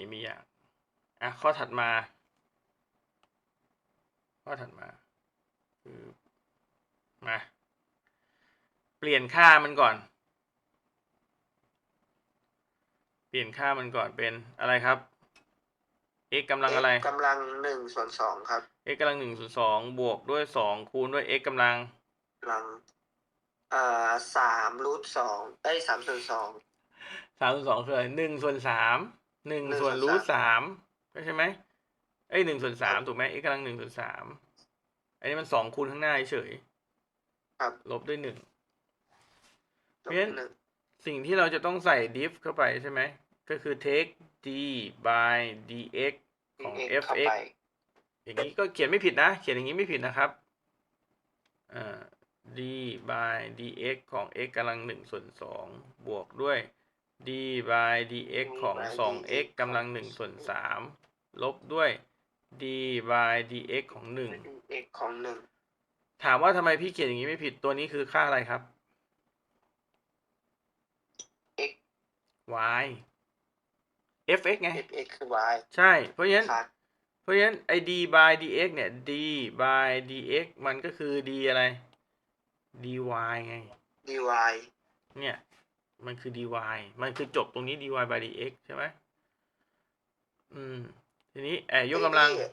นี้ไม่ยาก อะ ข้อถัดมา ข้อถัดมาคือมา เปลี่ยนค่ามันก่อน เปลี่ยนค่ามันก่อนเป็นอะไรครับ x กำลังอะไร x กำลังหนึ่งส่วนสองครับ x กำลังหนึ่งส่วนสองบวกด้วยสองคูณด้วย x กำลังกำลังเอ่อสามรูทสองเอ้ยสามส่วนสองสามส่วนสองคืออะไรหนึ่งส่วนสาม หนึ่งหนึ่งส่วนส่วนรูทสาสามใช่ไหมเอ้ยหนึ่งส่วนสามถูกไหม x กำลังหนึ่งส่วนสามอันนี้มันสองคูณข้างหน้าเฉยครับลบด้วยหนึ่งลบเพราะฉะนั้นหนึ่งสิ่งที่เราจะต้องใส่ diff เข้าไปใช่ไหม ก็คือ take d by dx ของเอ็กเข้า fx ไปอย่างนี้ก็เขียนไม่ผิดนะ เขียนอย่างนี้ไม่ผิดนะครับอ่า d by dx ของ x กำลังหนึ่งส่วนสองบวกด้วย d by dx ของสอง x กำลังหนึ่งส่วนสามลบด้วย d by dx ของหนึ่งเอ็กของหนึ่งถามว่าทำไมพี่เขียนอย่างนี้ไม่ผิดตัวนี้คือค่าอะไรครับเอ็ก y fx ไงเอ็กเอ็กคือ y ใช่ เพราะฉะนั้นครับเพราะฉะนั้นไอ้ d by dx เนี่ย d by dx มันก็คือ d อะไร dy ไง dy เนี่ย มันคือ dy มันคือจบตรงนี้ dy by dx ใช่ไหมอืม ทีนี้แอบยกกำลังพี่ครับ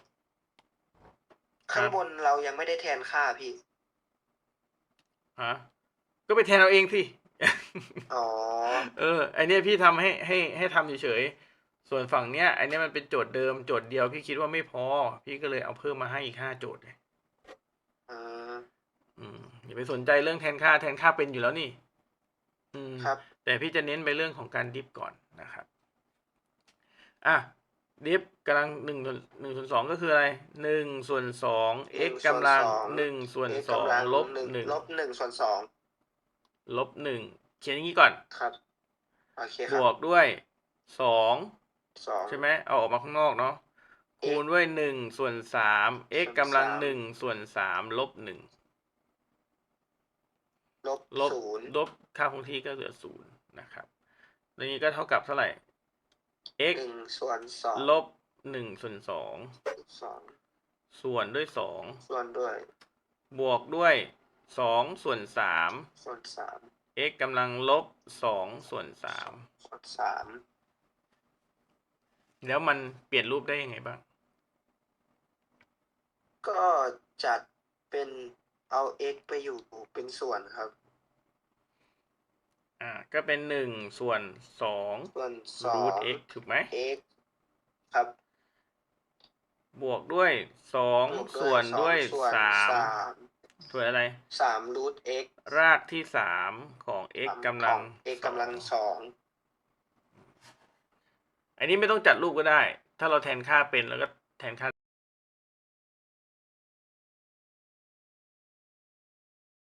ข้างบนเรายังไม่ได้แทนค่าพี่ฮะก็ไปแทนเอาเองสิอ๋อ เออไอเนี้ยพี่ทำให้ให้ให้ทำเฉยๆ ส่วนฝั่งเนี้ยไอเนี้ยมันเป็นโจทย์เดิมโจทย์เดียวพี่คิดว่าไม่พอ พี่ก็เลยเอาเพิ่มมาให้อีกห้าโจทย์ไงอืมอืมอย่าไปสนใจเรื่องแทนค่าแทนค่าเป็นอยู่แล้วนี่ อืมครับ แต่พี่จะเน้นไปเรื่องของการดิฟก่อนนะครับอะดิฟกำลังหนึ่งส่วนหนึ่งส่วนสองก็คืออะไรหนึ่งส่วนสอง x กำลังหนึ่งส่วน x สองกำลังลบหนึ่งหนึ่งลบหนึ่งส่วนสองลบหนึ่งเขียนอย่างนี้ก่อนครับโอเคคบรับวกด้วยสองสองใช่ไหมเอาออกมาข้างนอกเนาะคูณด้วยหนึ่งส่วนสาม x กำลังหนึ่งส่วนสามลบหนึ่ง ลบลบศูนย์ลบค่าคงที่ก็เหลือศูนย์นะครับแล้วนี้ก็เท่ากับเท่าไหร่ x หนึ่งส่วนสองลบหนึ่งส่วนสองสองส่วนด้วยสองส่วนด้วย บวกด้วยสองส่วนสามส่วนสาม x กำลังลบสองส่วนสามส่วนสามแล้วมันเปลี่ยนรูปได้ยังไงบ้าง ก็จัดเป็น เอา x ไปอยู่เป็นส่วนครับ อ่า ก็เป็นหนึ่งส่วนสองส่วนสอรูง ท x ถูกไหม x ครับ บวกด้วยสองบวกส่วนด้วยสองส่วนสามสามส่วนอะไร สามรูท x รากที่สามของ x กำลัง ของ x กำลังสองอันนี้ไม่ต้องจัดรูปก็ได้ ถ้าเราแทนค่าเป็นแล้วก็แทนค่า